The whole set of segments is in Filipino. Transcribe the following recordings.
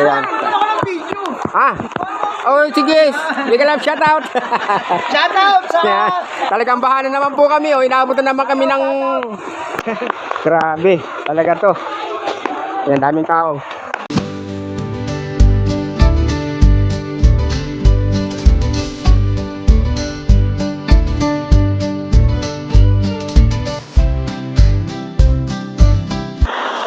Ayan. Ah. Oh, sige. Bigyan lang shout out. Shout out sa... Yeah. Talagang bahana naman po kami. Oh. Inaabot na naman kami ng... Grabe. Talaga to. Yan, daming tao.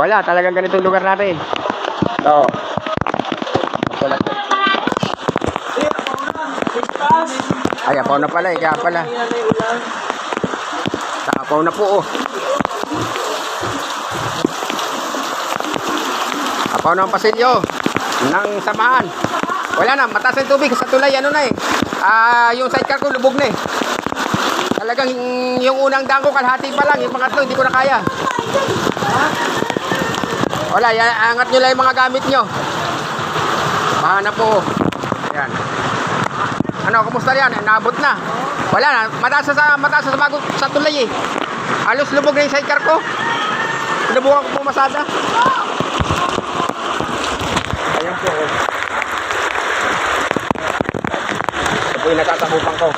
Wala, talagang ganito yung lugar natin. Oo. Wala. Ay, apaw na pala eh, kaya pala. Tapaw na po oh. Apaw na ang pasilyo ng samahan. Wala na, mataas ang tubig sa tulay, ano na eh. Ah, yung sidecar ko lubog na eh. Talagang yung unang daan ko kalahati pa lang, yung pangatlo hindi ko na kaya. Wala, yan, angat nyo lang yung mga gamit nyo. Mahana po. Ayan. Ano, kumusta yan? Naabot na. Wala na, mataas sa, mataas sa bago sa tulay eh. Halos lubog na yung sidecar ko. Sinubukan ko pumasada. Ayan po. Ito po yung natatabukan ko.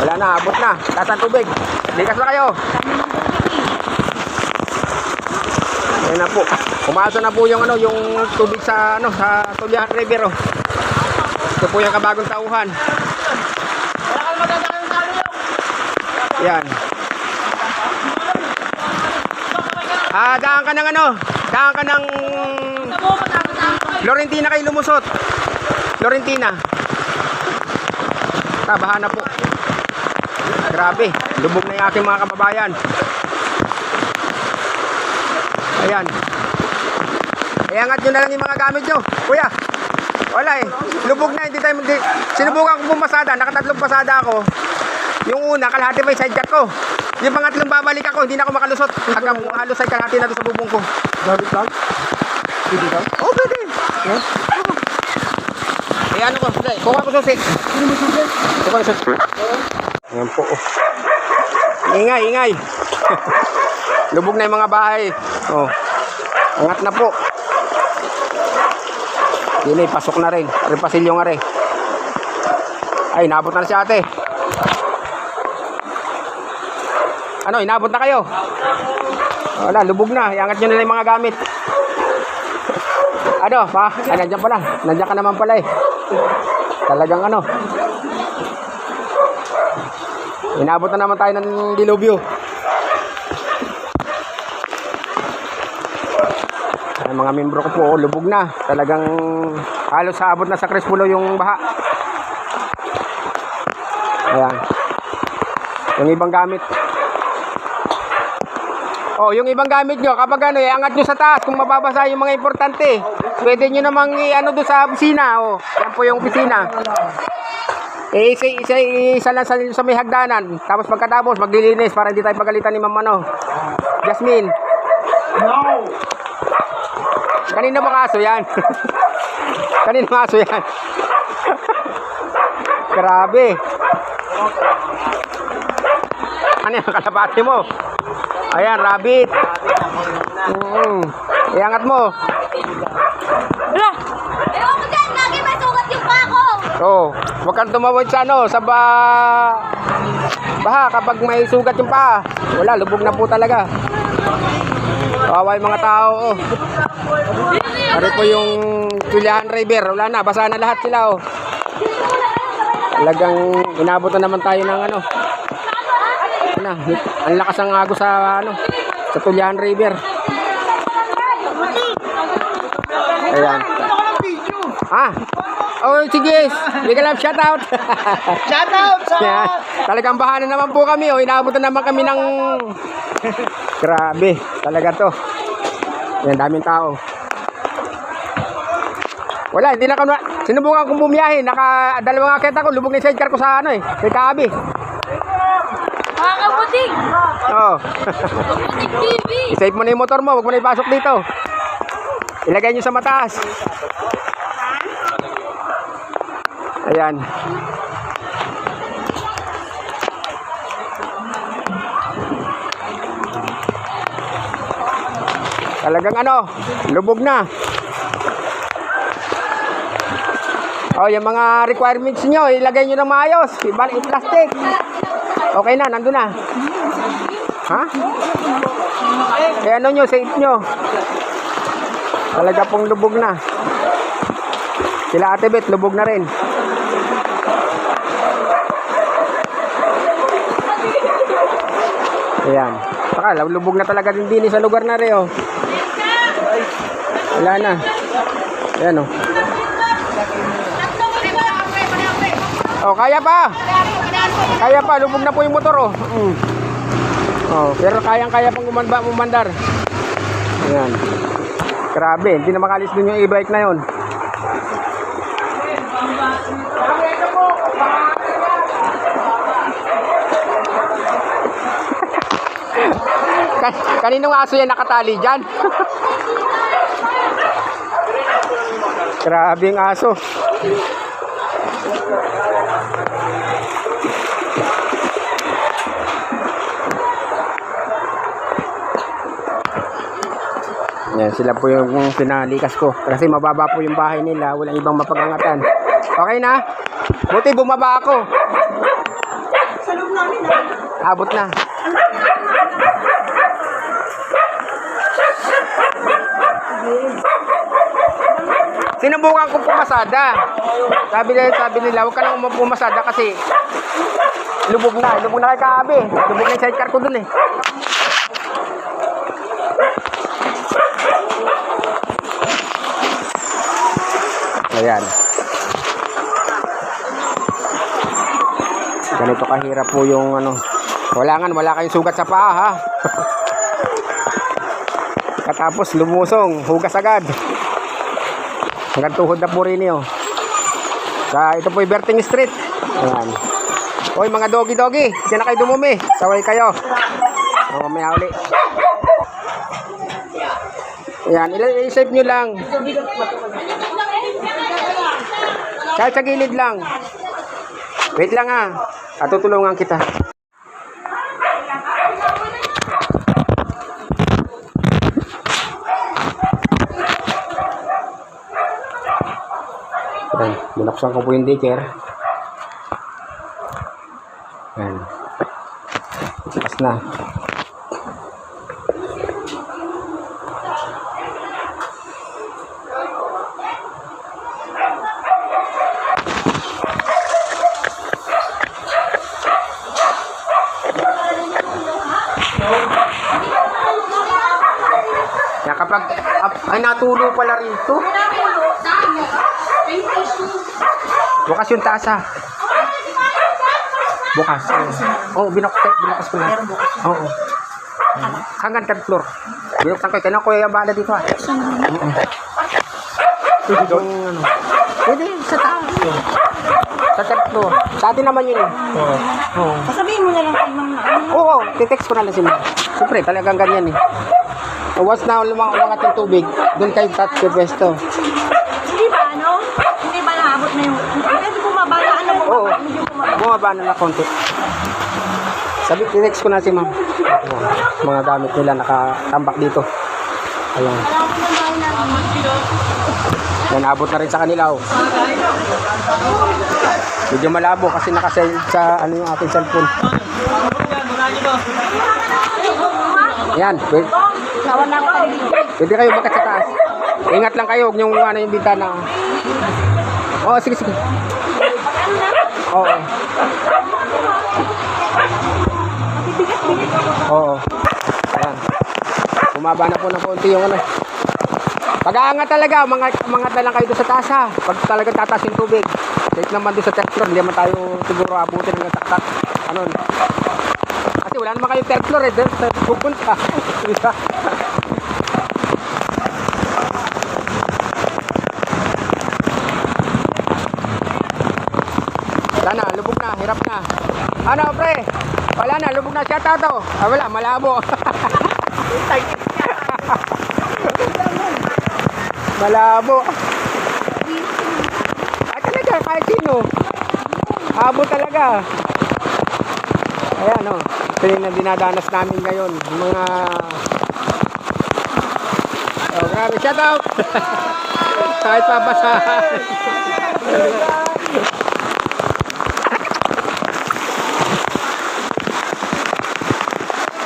Wala na, abot na. Taas ang tubig. Likas na kayo. Ayan na po. Umasa na po yung ano, yung tubig sa ano, sa Tulyan River oh. Ito po yung kabagong tauhan. Yan. Ah, daan ka ng ano? Daan ka ng Florentina kay lumusot. Florentina. Tabahan na po. Grabe, lubog na yung aking mga kababayan. Ayan. Iangat nyo na lang yung mga gamit nyo. Kuya, wala eh. Lubog na, hindi tayo, hindi, sinubukan ko pumasada, nakatatlong pasada ako. Yung una, kalahati pa yung sidecar ko. Yung pangatlong babalik ako, hindi na ako makalusot. Hanggang halos ay kalahati na doon sa bubong ko. David Tag? Pwede daw? Oh, pwede. Yes? Eh, ano ko? Kuha ko susi. Sino mo susi? Kuha ko susi. Ayan po. oh. Ingay, ingay. Lubog na yung mga bahay. Oh. Angat na po. Yun eh, pasok na rin. Repasilyo nga rin. Ay, inabot na, na si ate. Ano, inabot na kayo? Wala, lubog na. Iangat nyo na lang yung mga gamit. Ano, pa? Ay, nandiyan pala. Nandiyan ka naman pala eh. Talagang ano. Inabot na naman tayo ng dilubyo. Ay, mga membro ko po, lubog na. Talagang halos abot na sa Crespulo yung baha. Ayan. Yung ibang gamit. Oh, yung ibang gamit nyo, kapag ano, iangat nyo sa taas kung mababasa yung mga importante. Pwede nyo namang i-ano doon sa opisina. Oh, yan po yung opisina. Eh, isa, isa, isa lang sa, sa may hagdanan. Tapos pagkatapos, maglilinis para hindi tayo pagalitan ni Ma'am ano. Jasmine. No! Kanina ba kaso yan? Kanina kaso yan? Grabe. Ano yung kalapati mo? Ayan, rabbit. Mm. Iangat mo. Wala! Ewan ko dyan, lagi may sugat yung pako! Oh, huwag kang tumawid sa ano, sa ba... Baha, kapag may sugat yung paa. Wala, lubog na po talaga. Kawawa yung mga tao. Oh. Ari po yung Tulihan River. Wala na, basa na lahat sila. Oh. Talagang inabot na naman tayo ng ano. Ano, ang lakas ang agos sa ano, sa Tulihan River. Ayan. Ah, oh, sige. Bigyan lang shout out. Shout out sa... Yan. Talagang bahana naman po kami. Oh. Inaabot na naman kami ng... Grabe. Talaga to. Yan, daming tao. Wala, hindi na kami... Sinubukan kong bumiyahe. Naka dalawang aketa ko. Lubog na yung sidecar ko sa ano eh. Kay Kaabi. Mga kabuting! Oo. Kabuting TV! I-save mo na yung motor mo. Huwag mo na ipasok dito. Ilagay nyo sa mataas. Ayan. Talagang ano, lubog na. Oh, yung mga requirements nyo, ilagay nyo ng maayos. Ibalik i-plastic. Okay na, nandun na. Ha? Eh ano nyo, safe nyo. Talaga pong lubog na. Sila Ate Bet, lubog na rin. Ayan. Saka, lubog na talaga din din sa lugar na rin, oh. Wala na. Ayan, oh. Oh, kaya pa. Kaya pa, lubog na po yung motor, oh. Mm. Oh, pero kayang-kaya pang umanda, umandar. Ayan. Grabe, hindi na makalis dun yung e-bike na yon. Ka- kaninong aso yan nakatali dyan? Grabe yung aso. Yan, sila po yung pinalikas ko. Kasi mababa po yung bahay nila. Walang ibang mapagangatan. Okay na? Buti bumaba ako. Abot na. Sinubukan ko pumasada. Sabi nila, sabi nila, huwag ka nang pumasada kasi lubog na. Lubog na kay Kaabi. Lubog na yung sidecar ko dun eh. Ayan. Ganito kahirap po yung ano. Wala nga, wala kayong sugat sa paa ha. Katapos lumusong, hugas agad. Hanggang tuhod na po rin yun. Sa, ito po yung Berting Street. Ayan. Hoy mga doggy-doggy, diyan na kayo dumumi. Saway kayo. O, mamaya uli. Ayan, ila- i-save nyo lang. Kahit sa gilid lang. Wait lang ha. At tutulungan kita. Binuksan ko po yung daycare. Ayan. Tapos na. Kaya kapag ap- ay natulo pala rito. Bukas yung tasa. Bukas. Oo, oh, binuksan, binukas ko na. Oo. Hanggang third floor. Binuksan ko. Kaya ko yung bala dito ah. Oo. Yung ano. Pwede sa taas. Sa third floor. Sa atin naman yun eh. Oo. Sabihin mo na lang kay ma'am na ano. Oo, titext ko na lang si Ma'am. Siyempre, talagang ganyan eh. Once na lumang umangat yung tubig, doon kayo your pwesto. Hindi ba ano? Hindi ba naabot na yung... Hindi bumaba na ano bumaba. Oo. Bumaba. Na na konti. Sabi, tinext ko na si ma'am. Mga gamit nila nakatambak dito. Ayan. Yan, abot na rin sa kanila. Oh. Medyo malabo kasi nakasend sa ano yung aking cellphone. Yan, pwede, pwede kayo bakit sa taas. Ingat lang kayo, huwag yung ano yung bintana. Oo, sige, sige. Oo. Oo. Ayan. Bumaba na po ng konti yung ano. Pag-aangat talaga, mga mangat na lang kayo doon sa taas ha. Pag talaga tataas yung tubig. Kahit naman doon sa third floor, hindi naman tayo siguro abutin ng taktak. Ano? Kasi wala naman kayo third eh. Doon sa pupunta. Diba? Wala na, hirap na. Ano, pre? Wala na, lubog na siya tato. Ah, wala, malabo. malabo. Ah, talaga, kahit sino. Abo talaga. Ayan, oh. Ito yung dinadanas namin ngayon. Yung Mga Oh, grabe. Shout out. Kahit papasahan.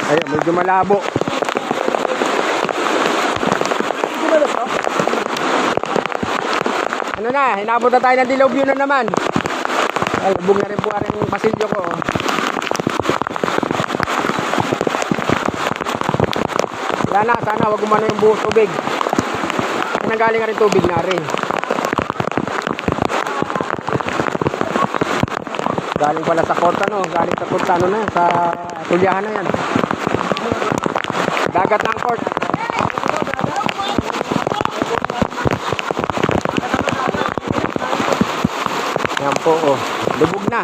Ayun, medyo malabo. Ano na, hinabot na tayo ng dilobyo na naman. Ay, lubog na rin po rin yung pasilyo ko. oh. Wala na, sana wag umano yung buhos tubig. Nanggaling nga rin tubig na rin. Galing pala sa court ano, galing sa court ano na, sa tulyahan na yan. Dagat ng court. Yan po, oh. Lubog na.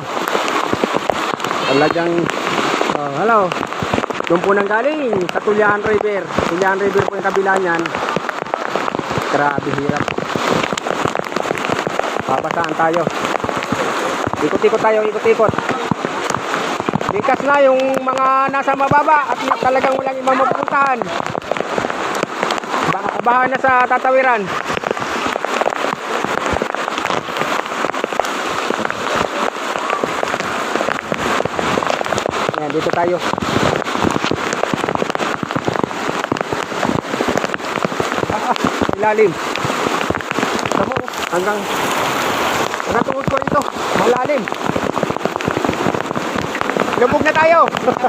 Talagang, oh, hello. Doon po nang galing, sa Tulyahan River. Tulyahan River po yung kabila niyan. Grabe hirap. Papasaan tayo. Ikot-ikot tayo, ikot-ikot. Likas na yung mga nasa mababa at talagang walang ibang mapupuntahan. Baka na sa tatawiran. Yan, dito tayo. Ah, ilalim. Oh, hanggang tuhod ko rito. Malalim. Lubog na tayo.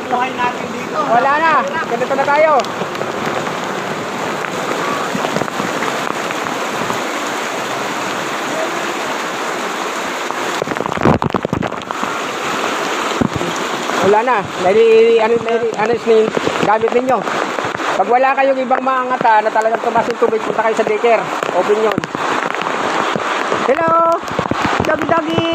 Buhay natin dito. Wala na. Ganito na tayo. Wala na. Dahil ano, ano, ano yung gamit ninyo. Pag wala kayong ibang maangata na talagang tumas yung tubig, punta kayo sa daycare. Open yun. Hello! Doggy doggy!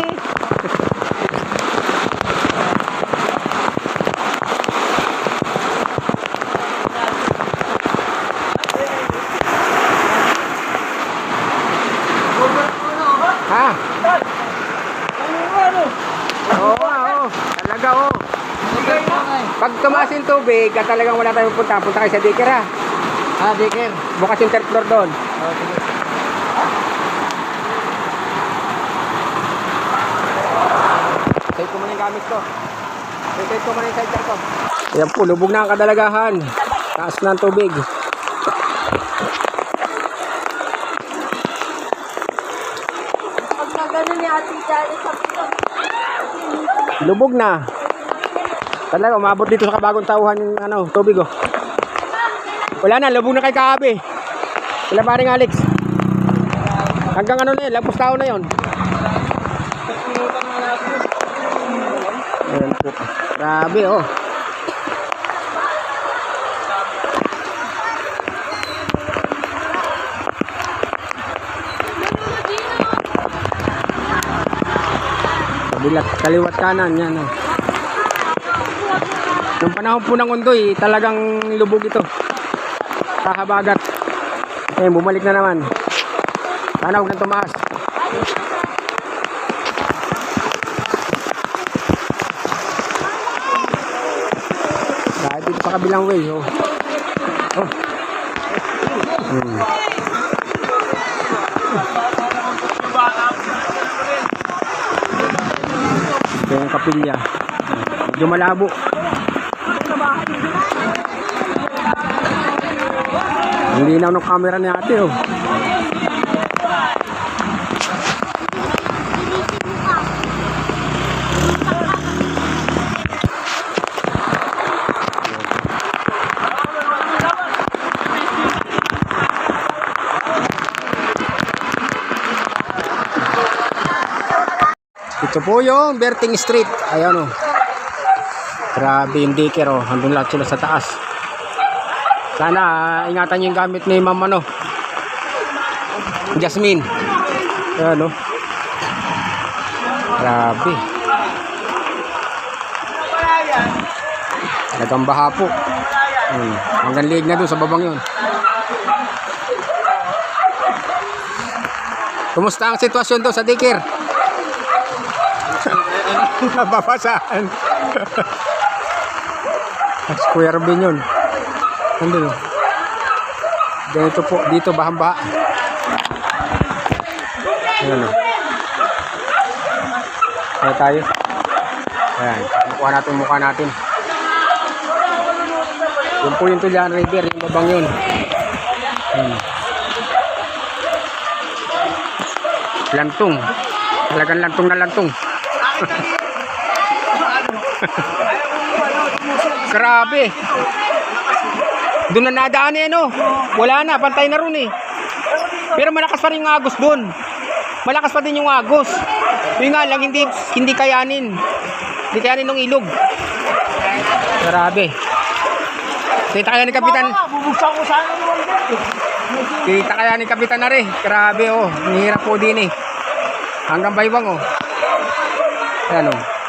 Ha? Oo, oo. Talaga, oo. Pag tubig at talagang wala tayong punta, punta kayo sa daycare ha. Ah, Dicker. Bukas yung third floor doon. Save ko muna yung gamit ko. Save ko muna yung sidecar ko. Ayan po, lubog na ang kadalagahan. Taas na ang tubig. Lubog na. Talaga, umabot dito sa kabagong tauhan yung ano, tubig oh. Wala na, lubog na kay Kaabi. Wala pa Alex. Hanggang ano na yun, lagpos tao na yun. Ayan po. Grabe oh. Kabilat, kaliwat kanan, yan oh. Nung panahon po ng undoy, talagang lubog ito. Kahabagat. Eh, bumalik na naman. Sana huwag na tumaas. Kahit dito sa kabilang way, oh. Oh. Hmm. Ito yung kapilya. Medyo malabo. Ang linaw ng camera ni ate oh. Ito po yung Berting Street. Ayan oh. Grabe yung daycare oh. Handun lahat sila sa taas. Sana ah, ingatan yung gamit ni Ma'am ano. Jasmine. Ayan oh. Grabe. Talagang baha po. Hmm. Hanggang liig na doon sa babang yun. Kumusta ang sitwasyon doon sa daycare? Nababasaan. Square bin yun. Nandun. oh. Ganito po, dito bahang-baha. Ayan o. Kaya tayo. Ayan, kukuha natin mukha natin. Yun po yung Tulian River, yung babang yun. Hmm. Lantong. Talagang lantong na lantong. Grabe. Doon na nadaan eh, no? Wala na, pantay na ron eh. Pero malakas pa rin yung agos doon. Malakas pa din yung agos. Yun nga lang, hindi, hindi kayanin. Hindi kayanin ng ilog. Grabe. Kita kaya ni Kapitan. Bubuksan ko sana wonder. Kita kaya ni Kapitan na rin. Grabe oh. Ang hirap po din eh. Hanggang baywang oh. Ayan oh.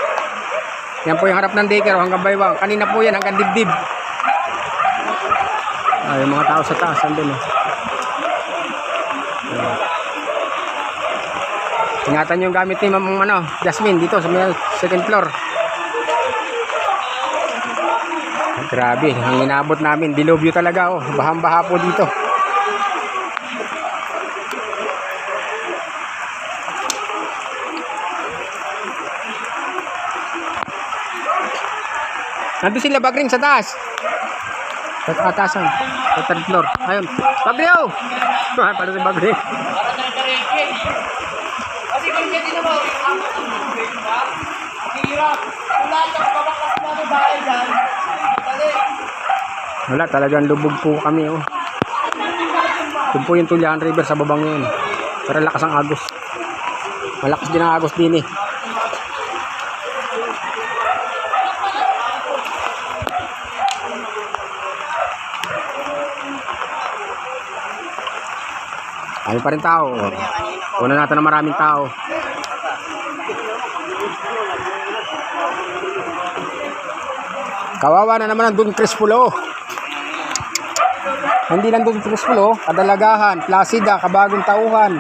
Yan po yung harap ng daycare hanggang baywang. Kanina po yan hanggang dibdib. Ah, yung mga tao sa taas andun. Ayan. Ingatan yung gamit ni Ma'am ano, Jasmine dito sa may second floor. Grabe, ang inabot namin, dilubyo talaga oh. Bahang-baha po dito. Nandun sila Bagring sa taas. Sa atasan. Sa third floor. Ayun. Bagrio! Ah, Para Bagring. Sa kareke. Kasi kung hindi naman, ang tubig ba? Ang hirap. Wala kang kabakas na ng bahay dyan. Wala, talagang lubog po kami oh. Yun po yung Tulian River sa babang yun. Pero lakas ang agos. Malakas din ang agos din eh. Kami pa rin tao. Una natin na maraming tao. Kawawa na naman ang Don Crespulo. Hindi lang Don Crespulo, Kadalagahan, Placida, Kabagong Tauhan.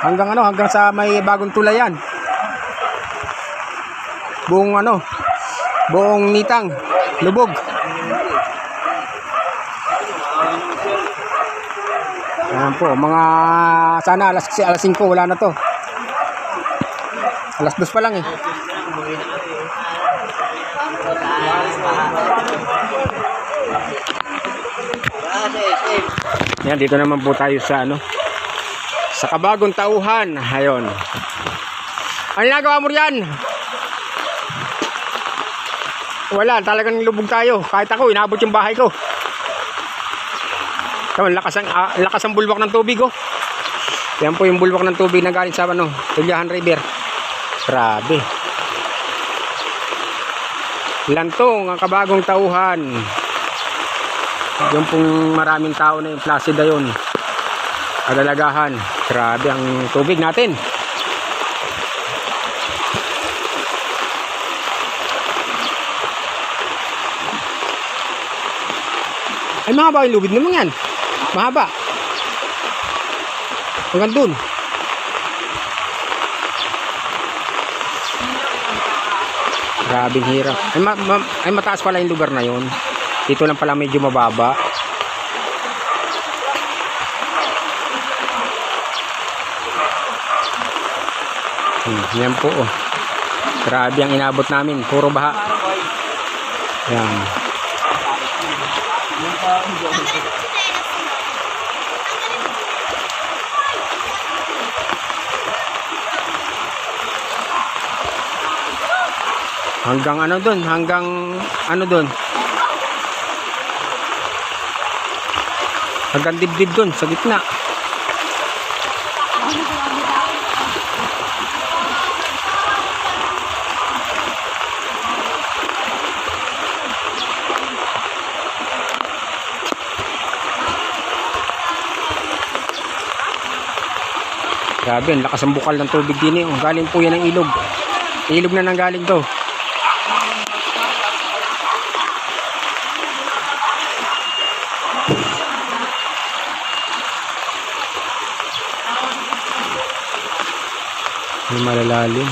Hanggang ano, hanggang sa may bagong tulayan. Buong ano, buong nitang, lubog. Ayan po, mga sana alas, kasi alas 5 wala na to. Alas 2 pa lang eh. Yan, dito naman po tayo sa ano, sa kabagong tauhan. Ayon. Ano ginagawa mo riyan? Wala, talagang lubog tayo. Kahit ako, inabot yung bahay ko. Tama, lakas ang, ah, lakas ang bulwak ng tubig, oh. Yan po yung bulwak ng tubig na galing sa ano, Tuliahan River. Grabe. Lantong, ang kabagong tauhan. Yung pong maraming tao na yung Placida yun. Kadalagahan. Grabe ang tubig natin. Ay, mahaba yung lubid naman yan. Mahaba. Hanggang dun. Grabing hirap. Ay, ma- ma- ay mataas pala yung lugar na yun. Dito lang pala medyo mababa. Hmm, yan po oh. Grabe ang inabot namin. Puro baha. Yan. Hanggang ano dun? Hanggang ano dun? Hanggang dibdib dun sa gitna. Grabe, ang lakas ang bukal ng tubig din eh. Galing po yan ng ilog. Ilog na nang galing to. May malalalim.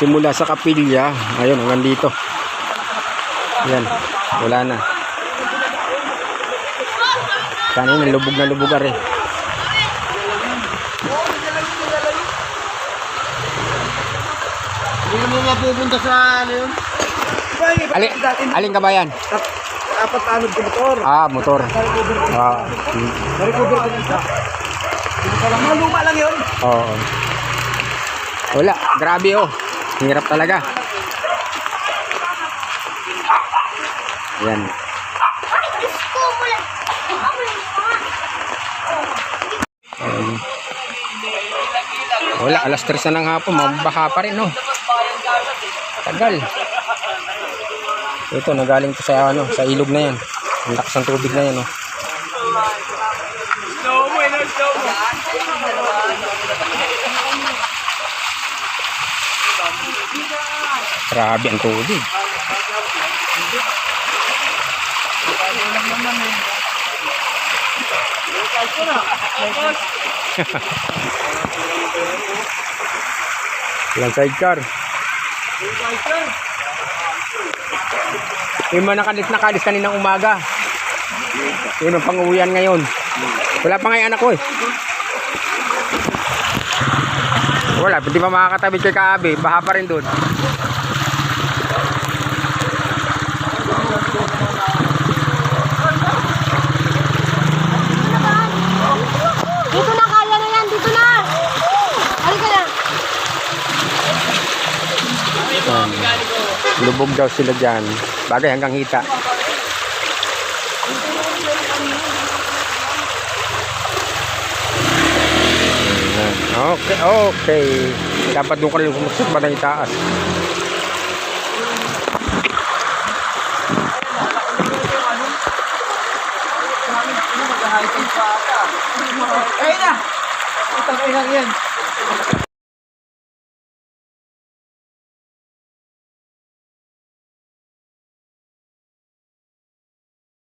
simula sa kapilya, ayun, hanggang dito. Yan, wala na. Kanina, lubog na lubog are. Hindi naman mapupunta sa ano yun. Alin, alin ka ba yan? Apat na anod motor. Ah, motor. Ah, Na-recover ko isa. Pa lang. Yun. oo. Wala, grabe oh. Hirap talaga. Yan. Um, wala, alas 3 na ng hapon, mabaha pa rin, no? Tagal. Ito, nagaling to sa, ano, sa ilog na yan. Ang lakas ng tubig na yan, mo. Grabe ang tubig. Yan sidecar. Yung mga nakalis na kalis kaninang umaga. Yun ang pang-uwian ngayon. Wala pa nga anak ko eh. Wala, hindi pa makakatabit kay Kaabi. Baha pa rin doon. Dito na, kaya na yan. Dito na. Halika na. Yan. Lubog daw sila dyan. Bagay hanggang hita. Okay, okay. Dapat doon ka rin pumusok ba ng itaas? Ayun na! Ito, ayun lang yan.